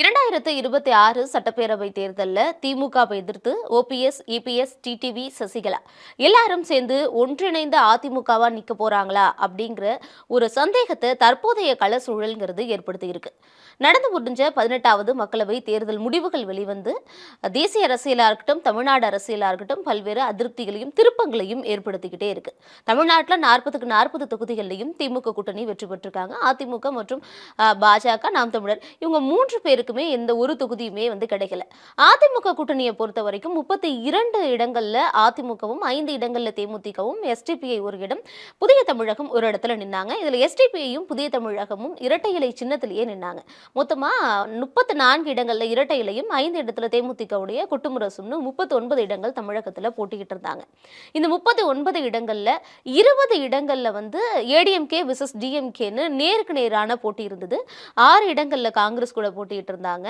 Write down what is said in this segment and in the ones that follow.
இரண்டாயிரத்து இருபத்தி ஆறு சட்டப்பேரவை தேர்தலில் திமுகவை எதிர்த்து ஓபிஎஸ் இபிஎஸ் டிடிவி சசிகலா எல்லாரும் சேர்ந்து ஒன்றிணைந்த அதிமுகவா நிக்க போறாங்களா அப்படிங்கிற ஒரு சந்தேகத்தை தற்போதைய கள சூழல்ங்கிறது ஏற்படுத்தி இருக்கு நடந்து முடிஞ்ச பதினெட்டாவது மக்களவை தேர்தல் முடிவுகள் வெளிவந்து தேசிய அரசியலா இருக்கட்டும் தமிழ்நாடு அரசியலா இருக்கட்டும் பல்வேறு அதிருப்திகளையும் திருப்பங்களையும் ஏற்படுத்திக்கிட்டே இருக்கு. தமிழ்நாட்டில் நாற்பதுக்கு நாற்பது தொகுதிகளிலையும் திமுக கூட்டணி வெற்றி பெற்றிருக்காங்க. அதிமுக மற்றும் பாஜக நாம் தமிழர் இவங்க மூன்று பேருக்கு பேருக்குமே எந்த ஒரு தொகுதியுமே வந்து கிடைக்கல. அதிமுக கூட்டணியை பொறுத்த வரைக்கும் முப்பத்தி இரண்டு இடங்கள்ல அதிமுகவும் ஐந்து இடங்கள்ல தேமுதிகவும் எஸ்டிபிஐ ஒரு இடம் புதிய தமிழகம் ஒரு இடத்துல நின்னாங்க. இதுல எஸ்டிபிஐயும் புதிய தமிழகமும் இரட்டை இலை சின்னத்திலேயே நின்னாங்க. மொத்தமா முப்பத்தி நான்கு இடங்கள்ல இரட்டை இலையும் ஐந்து இடத்துல தேமுதிகவுடைய குட்டுமுரசும்னு முப்பத்தி ஒன்பது இடங்கள் தமிழகத்துல போட்டிக்கிட்டு இருந்தாங்க. இந்த முப்பத்தி ஒன்பது இடங்கள்ல இருபது இடங்கள்ல வந்து ஏடிஎம்கே விசஸ் டிஎம்கேன்னு நேருக்கு நேரான போட்டி இருந்தது. ஆறு இடங்கள்ல காங்கிரஸ் கூட போட்டிட்டு இருந்தாங்க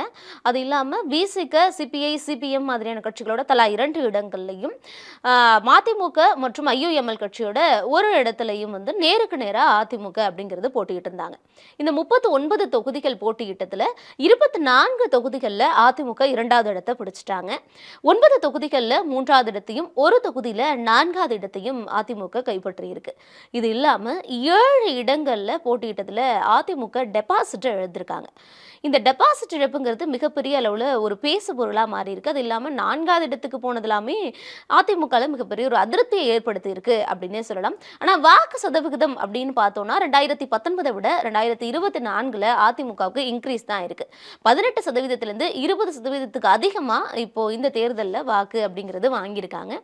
அது இல்லாம பிசிக சிபிஐ சிபிஎம் மாதிரியான கட்சிகளோட தலா இரண்டு இடங்கள்லையும் மதிமுக மற்றும் ஐயுஎம்எல் கட்சியோட ஒரு இடத்துலையும் வந்து நேருக்கு நேராக அதிமுக அப்படிங்கிறது போட்டிட்டு இருந்தாங்க. இந்த முப்பத்தி ஒன்பது தொகுதிகள் போட்டியிட்டதுல இருபத்தி நான்கு தொகுதிகளில் அதிமுக இரண்டாவது இடத்தை பிடிச்சிட்டாங்க. ஒன்பது தொகுதிகளில் மூன்றாவது இடத்தையும் ஒரு தொகுதியில் நான்காவது இடத்தையும் அதிமுக கைப்பற்றி இருக்கு இது இல்லாமல் ஏழு இடங்களில் போட்டியிட்டதில் அதிமுக டெபாசிட்டை எழுதியிருக்காங்க இந்த டெபாசிட் இழப்புங்கிறது மிகப்பெரிய அளவில் ஒரு பேசு பொருளாக மாறி இருக்கு அது இல்லாமல் நான்காவது இடத்துக்கு போனதுலாமே அதிமுகவில் மிகப்பெரிய ஒரு அதிருப்தியை ஏற்படுத்தி இருக்கு அப்படின்னே சொல்லலாம். ஆனால் வாக்கு சதவிகிதம் அப்படின்னு பார்த்தோம்னா ரெண்டாயிரத்தி பத்தொன்பதை விட ரெண்டாயிரத்தி இருபத்தி நான்கில் அதிமுகவுக்கு இன்க்ரீஸ் தான் இருக்கு. பதினெட்டு சதவீதத்திலிருந்து இருபது சதவீதத்துக்கு அதிகமாக இப்போ இந்த தேர்தலில் வாக்கு அப்படிங்கிறது வாங்கியிருக்காங்க.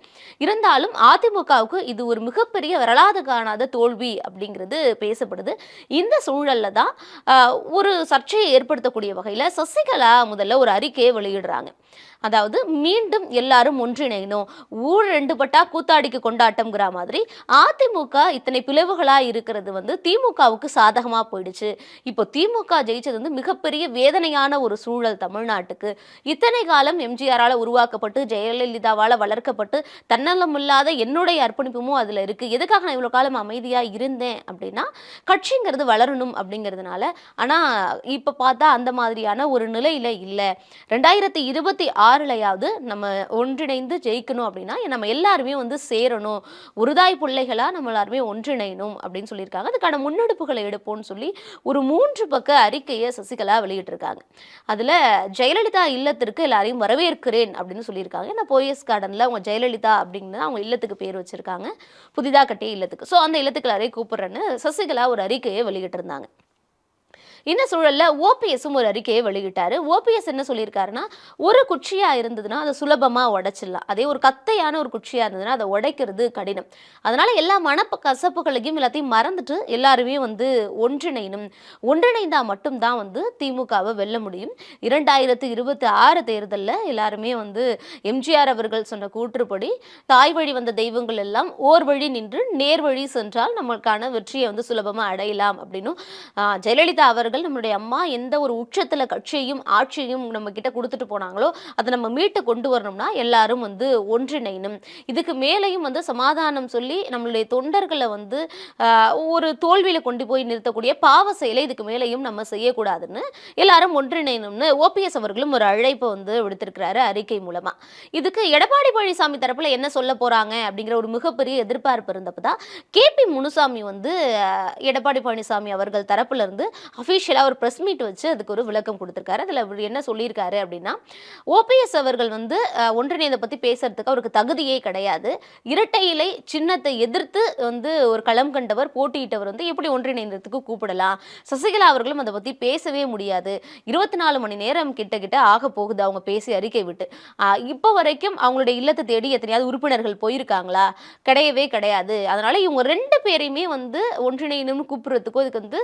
இருந்தாலும் அதிமுகவுக்கு இது ஒரு மிகப்பெரிய வரலாறு காணாத தோல்வி அப்படிங்கிறது பேசப்படுது. இந்த சூழல்ல தான் ஒரு சர்ச்சையை ஏற்படுத்தக்கூடிய வகையில் சசிகலா முதல்ல ஒரு அறிக்கையை வெளியிடுறாங்க. அதாவது மீண்டும் எல்லாரும் ஒன்றிணையணும். ஊர் ரெண்டு பட்டா கூத்தாடிக்கு கொண்டாட்டம்ங்கிற மாதிரி அதிமுக இத்தனை பிளவுகளாக இருக்கிறது வந்து திமுகவுக்கு சாதகமாக போயிடுச்சு. இப்போ திமுக ஜெயிச்சது வந்து மிகப்பெரிய வேதனையான ஒரு சூழல் தமிழ்நாட்டுக்கு. இத்தனை காலம் எம்ஜிஆரால் உருவாக்கப்பட்டு ஜெயலலிதாவால் வளர்க்கப்பட்டு தன்னலமில்லாத என்னுடைய அர்ப்பணிப்புமும் அதில் இருக்குது எதுக்காக நான் இவ்வளோ காலம் அமைதியாக இருந்தேன் அப்படின்னா கட்சிங்கிறது வளரணும் அப்படிங்கிறதுனால. ஆனால் இப்போ பார்த்தா அந்த மாதிரியான ஒரு நிலையில் இல்லை. ரெண்டாயிரத்தி இருபத்தி ஆறுலையாவது நம்ம ஒன்றிணைந்து ஜெயிக்கணும் அப்படின்னா நம்ம எல்லாருமே வந்து சேரணும். உருதாய் பிள்ளைகளாக நம்ம எல்லாருமே ஒன்றிணையணும் அப்படின்னு சொல்லியிருக்காங்க. அதுக்கான முன்னெடுப்புகளை எடுப்போம்னு சொல்லி ஒரு மூன்று பக்க அறிக்கையை சசிகலா வெளியிட்டிருக்காங்க. அதில் ஜெயலலிதா இல்லத்திற்கு எல்லாரையும் வரவேற்கிறேன் அப்படின்னு சொல்லியிருக்காங்க. ஏன்னா போயஸ் கார்டனில் அவங்க ஜெயலலிதா அப்படின்னு அவங்க இல்லத்துக்கு பேர் வச்சுருக்காங்க. புதிதாக கட்டிய இல்லத்துக்கு. ஸோ அந்த இல்லத்துக்கு எல்லாரையும் கூப்பிட்றேன்னு சசிகலா ஒரு அறிக்கையை வெளியிட்டிருந்தாங்க. இந்த சூழல்ல ஓபிஎஸும் ஒரு அறிக்கையை வெளியிட்டாரு. ஓபிஎஸ் என்ன சொல்லியிருக்காருன்னா ஒரு குச்சியா இருந்ததுன்னா அதை சுலபமா உடைச்சிடலாம். அதே ஒரு கத்தையான ஒரு குச்சியா இருந்ததுன்னா அதை உடைக்கிறது கடினம். அதனால எல்லா மனப்ப கசப்புகளையும் எல்லாத்தையும் மறந்துட்டு எல்லாருமே வந்து ஒன்றிணையணும். ஒன்றிணைந்தா மட்டும்தான் வந்து திமுகவை வெல்ல முடியும். இரண்டாயிரத்து இருபத்தி ஆறு தேர்தலில் எல்லாருமே வந்து எம்ஜிஆர் அவர்கள் சொன்ன கூற்றுப்படி தாய் வழி வந்த தெய்வங்கள் எல்லாம் ஓர் வழி நின்று நேர் வழி சென்றால் நம்மளுக்கான வெற்றியை வந்து சுலபமாக அடையலாம் அப்படின்னும் ஜெயலலிதா அவர்கள் நம்மளுடைய அம்மா எந்த ஒரு உச்சத்துல கட்சியையும் ஆட்சியையும் நம்ம கிட்ட கொடுத்துட்டு போனாங்களோ அதை நம்ம மீட்டு கொண்டு வரணும்னா எல்லாரும் வந்து ஒன்றிணையணும். இதுக்கு மேலேயும் வந்து சமாதானம் சொல்லி நம்மளுடைய தொண்டர்களை வந்து ஒரு தோல்வியில கொண்டு போய் நிறுத்தக்கூடிய பாவ செயலை இதுக்கு மேலேயும் நம்ம செய்யக்கூடாதுன்னு எல்லாரும் ஒன்றிணையணும்னு ஓபிஎஸ் அவர்களும் ஒரு அழைப்பை வந்து விடுத்திருக்கிறாரு அறிக்கை மூலமா. இதுக்கு எடப்பாடி பழனிசாமி தரப்புல என்ன சொல்ல போறாங்க அப்படிங்கிற ஒரு மிகப்பெரிய எதிர்பார்ப்பு இருந்தப்பதான் கேபி முனுசாமி வந்து எடப்பாடி பழனிசாமி அவர்கள் தரப்புல இருந்து அஃபிஷியலாக ஒரு ப்ரெஸ் மீட் வச்சு அதுக்கு ஒரு விளக்கம் கொடுத்துருக்காரு. அதில் அவர் என்ன சொல்லியிருக்காரு அப்படின்னா ஓபிஎஸ் அவர்கள் வந்து ஒன்றிணைந்த பற்றி பேசுறதுக்கு அவருக்கு தகுதியே கிடையாது. இரட்டை இலை சின்னத்தை எதிர்த்து வந்து ஒரு களம் கண்டவர் போட்டியிட்டவர் வந்து எப்படி ஒன்றிணைந்ததுக்கு கூப்பிடலாம்? சசிகலா அவர்களும் அதை பற்றி பேசவே முடியாது. இருபத்தி நாலு மணி நேரம் கிட்ட கிட்ட ஆக போகுது அவங்க பேசி அறிக்கை விட்டு. இப்போ வரைக்கும் அவங்களுடைய இல்லத்தை தேடி எத்தனையாவது உறுப்பினர்கள் போயிருக்காங்களா? கிடையவே கிடையாது. அதனால இவங்க ரெண்டு பேரையுமே வந்து ஒன்றிணையணும்னு கூப்பிடுறதுக்கும் இதுக்கு வந்து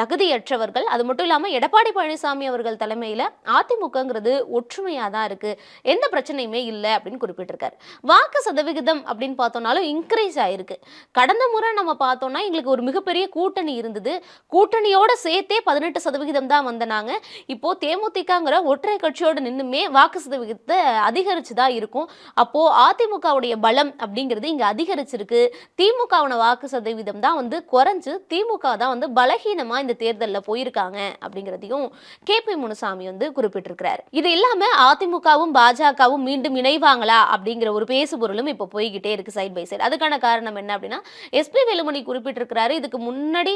தகுதியற்றவர் அவர்கள் அது மட்டும் இல்லாம எடப்பாடி பழனிசாமி அவர்கள் தலைமையில அதிமுகங்கிறது ஒற்றுமையா தான் இருக்கு. எந்த பிரச்சனையுமே இல்லை அப்படின்னு குறிப்பிட்டிருக்காரு. வாக்கு சதவிகிதம் அப்படின்னு பார்த்தோம்னாலும் இன்க்ரீஸ் ஆயிருக்கு. கடந்த முறை நம்ம பார்த்தோம்னா எங்களுக்கு ஒரு மிகப்பெரிய கூட்டணி இருந்தது. கூட்டணியோட சேர்த்தே பதினெட்டு சதவிகிதம் தான் வந்தனாங்க இப்போ தேமுதிகங்கிற ஒற்றை கட்சியோட நின்றுமே வாக்கு சதவிகிதத்தை அதிகரிச்சு தான் இருக்கும். அப்போ அதிமுகவுடைய பலம் அப்படிங்கிறது இங்க அதிகரிச்சிருக்கு. திமுகவோட வாக்கு சதவீதம் தான் வந்து குறைஞ்சு திமுக தான் வந்து பலகீனமாக இந்த தேர்தலில் போய் போயிருக்காங்க அப்படிங்கிறதையும் கே பி முனுசாமி வந்து குறிப்பிட்டிருக்கிறார். இது இல்லாம அதிமுகவும் பாஜகவும் மீண்டும் இணைவாங்களா அப்படிங்கிற ஒரு பேசு பொருளும் இப்போ போய்கிட்டே இருக்கு சைட் பை சைடு அதுக்கான காரணம் என்ன அப்படின்னா எஸ்பி வேலுமணி குறிப்பிட்டிருக்கிறாரு இதுக்கு முன்னாடி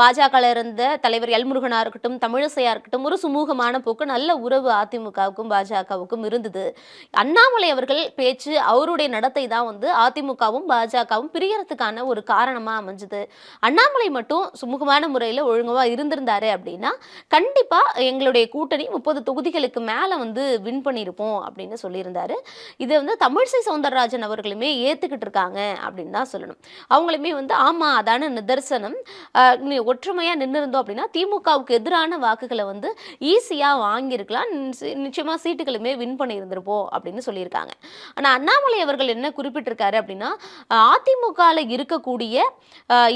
பாஜகவில் இருந்த தலைவர் எல்முருகனா இருக்கட்டும் தமிழிசையா இருக்கட்டும் ஒரு சுமூகமான போக்கு நல்ல உறவு அதிமுகவுக்கும் பாஜகவுக்கும் இருந்தது. அண்ணாமலை அவர்கள் பேச்சு அவருடைய நடத்தை தான் வந்து அதிமுகவும் பாஜகவும் பிரியறதுக்கான ஒரு காரணமா அமைஞ்சது. அண்ணாமலை மட்டும் சுமூகமான முறையில் ஒழுங்கவா இருந்திருந்தாரு அப்படின்னா கண்டிப்பா எங்களுடைய கூட்டணி முப்பது தொகுதிகளுக்கு மேல வந்து வின் பண்ணியிருப்போம் அப்படின்னு சொல்லியிருந்தாரு. இதை வந்து தமிழிசை சவுந்தரராஜன் அவர்களுமே ஏத்துக்கிட்டு இருக்காங்க அப்படின்னு தான் சொல்லணும். அவங்களுமே வந்து ஆமா அதான நிதர்சனம். ஒற்றுமையா நின்று இருந்தோம் அப்படின்னா திமுகவுக்கு எதிரான வாக்குகளை வந்து ஈஸியா வாங்கியிருக்கலாம். நிச்சயமா சீட்டுகளுமே வின் பண்ணியிருந்திருப்போம் அப்படின்னு சொல்லியிருக்காங்க. ஆனா அண்ணாமலை அவர்கள் என்ன குறிப்பிட்டிருக்காரு அப்படின்னா அதிமுகவில் இருக்கக்கூடிய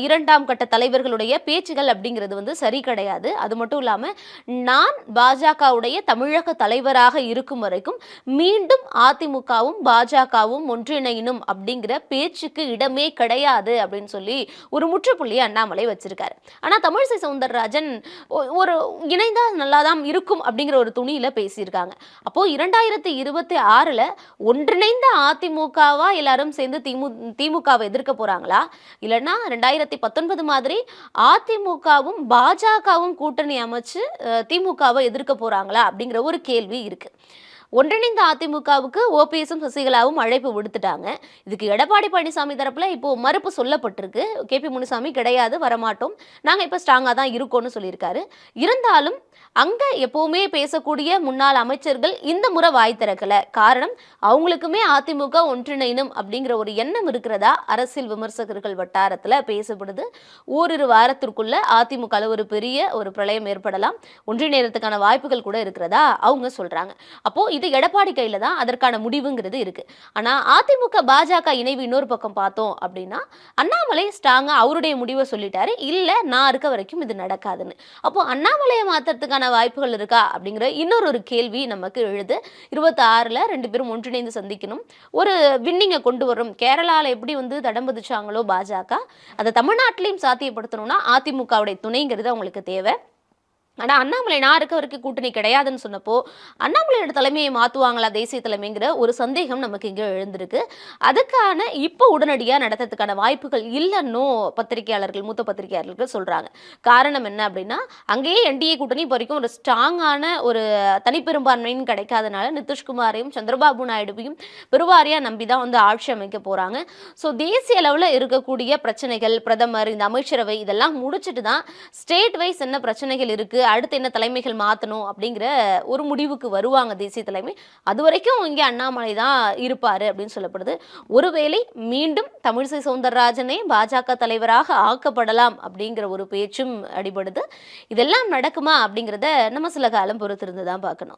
இரண்டாம் கட்ட தலைவர்களுடைய பேச்சுகள் அப்படிங்கிறது வந்து சரி கிடையாது அது மட்டும் இல்லாம நான் பாஜகவுடைய தமிழக தலைவராக இருக்கும் வரைக்கும் மீண்டும் அதிமுகவும் பாஜகவும் ஒன்றிணையணும் அப்படிங்கிற பேச்சுக்கு இடமே கிடையாது அப்படின்னு சொல்லி ஒரு முற்றுப்புள்ளியை அண்ணாமலை வச்சிருக்காரு. ஆனா தமிழிசை சவுந்தரராஜன் ஒரு இணைந்தால் நல்லா தான் இருக்கும் அப்படிங்கிற ஒரு துணியில பேசியிருக்காங்க. அப்போ இரண்டாயிரத்தி இருபத்தி ஆறுல ஒன்றிணைந்த அதிமுகவா எல்லாரும் சேர்ந்து திமு திமுகவை எதிர்க்க போறாங்களா? இல்லைன்னா ரெண்டாயிரத்தி பத்தொன்பது மாதிரி அதிமுகவும் பாஜக பாமகவும் கூட்டணி அமைச்சு திமுகவை எதிர்க்க போறாங்களா அப்படிங்கிற ஒரு கேள்வி இருக்கு. ஒன்றிணைந்த அதிமுகவுக்கு ஓபிஎஸும் சசிகலாவும் அழைப்பு விடுத்துட்டாங்க. இதுக்கு எடப்பாடி பழனிசாமி தரப்பில் இப்போ மறுப்பு சொல்லப்பட்டிருக்கு. கேபி முனுசாமி கிடையாது வரமாட்டோம். நாங்கள் இப்போ ஸ்ட்ராங்காக தான் இருக்கோம்னு சொல்லியிருக்காரு. இருந்தாலும் அங்கே எப்போவுமே பேசக்கூடிய முன்னாள் அமைச்சர்கள் இந்த முறை வாய் திறக்கலை. காரணம் அவங்களுக்குமே அதிமுக ஒன்றிணைணும் அப்படிங்கிற ஒரு எண்ணம் இருக்கிறதா அரசியல் விமர்சகர்கள் வட்டாரத்தில் பேசப்படுது. ஓரிரு வாரத்திற்குள்ள அதிமுக ஒரு பெரிய ஒரு பிரளயம் ஏற்படலாம். ஒன்றிணைறதுக்கான வாய்ப்புகள் கூட இருக்கிறதா அவங்க சொல்கிறாங்க அப்போ இது எடப்பாடி கையில தான் அதற்கான முடிவுங்கிறது இருக்கு. ஆனா அதிமுக பாஜக இணைவு இன்னொரு பக்கம் பார்த்தோம் அப்படின்னா அண்ணாமலை ஸ்ட்ராங்கா அவருடைய முடிவை சொல்லிட்டாரு. இல்ல நான் இருக்க வரைக்கும் இது நடக்காதுன்னு. அப்போ அண்ணாமலையை மாத்துறதுக்கான வாய்ப்புகள் இருக்கா அப்படிங்கிற இன்னொரு ஒரு கேள்வி நமக்கு எழுது. இருபத்தி ஆறுல ரெண்டு பேரும் ஒன்றிணைந்து சந்திக்கணும். ஒரு வின்னிங்கை கொண்டு வரும். கேரளால எப்படி வந்து தடம் பதிச்சாங்களோ பாஜக அதை தமிழ்நாட்டிலையும் சாத்தியப்படுத்தணும்னா அதிமுகவுடைய துணைங்கிறது அவங்களுக்கு தேவை. ஆனால் அண்ணாமலை நான் இருக்க வரைக்கும் கூட்டணி கிடையாதுன்னு சொன்னப்போ அண்ணாமலையோட தலைமையை மாற்றுவாங்களா தேசிய தலைமைங்கிற ஒரு சந்தேகம் நமக்கு இங்கே எழுந்திருக்கு. அதுக்கான இப்போ உடனடியாக நடத்துறதுக்கான வாய்ப்புகள் இல்லைன்னு பத்திரிகையாளர்கள் மூத்த பத்திரிகையாளர்கள் சொல்கிறாங்க காரணம் என்ன அப்படின்னா அங்கேயே என்டிஏ கூட்டணி இப்போ வரைக்கும் ஒரு ஸ்ட்ராங்கான ஒரு தனிப்பெரும்பான்மைன்னு கிடைக்காதனால நிதிஷ்குமாரையும் சந்திரபாபு நாயுடுவையும் பெருவாரியாக நம்பி தான் வந்து ஆட்சி அமைக்க போகிறாங்க ஸோ தேசிய அளவில் இருக்கக்கூடிய பிரச்சனைகள் பிரதமர் இந்த அமைச்சரவை இதெல்லாம் முடிச்சுட்டு தான் ஸ்டேட் வைஸ் என்ன பிரச்சனைகள் இருக்குது அடுத்து என்ன தலைமைகள் மாற்றணும் அப்படிங்கிற ஒரு முடிவுக்கு வருவாங்க தேசிய தலைமை. அது வரைக்கும் இங்கே அண்ணாமலை தான் இருப்பார் அப்படின்னு சொல்லப்படுது. ஒருவேளை மீண்டும் தமிழிசை சவுந்தரராஜனே பாஜக தலைவராக ஆக்கப்படலாம் அப்படிங்கிற ஒரு பேச்சும் அடிபடுது. இதெல்லாம் நடக்குமா அப்படிங்கிறத நம்ம சில காலம் பொறுத்திருந்து தான் பார்க்கணும்.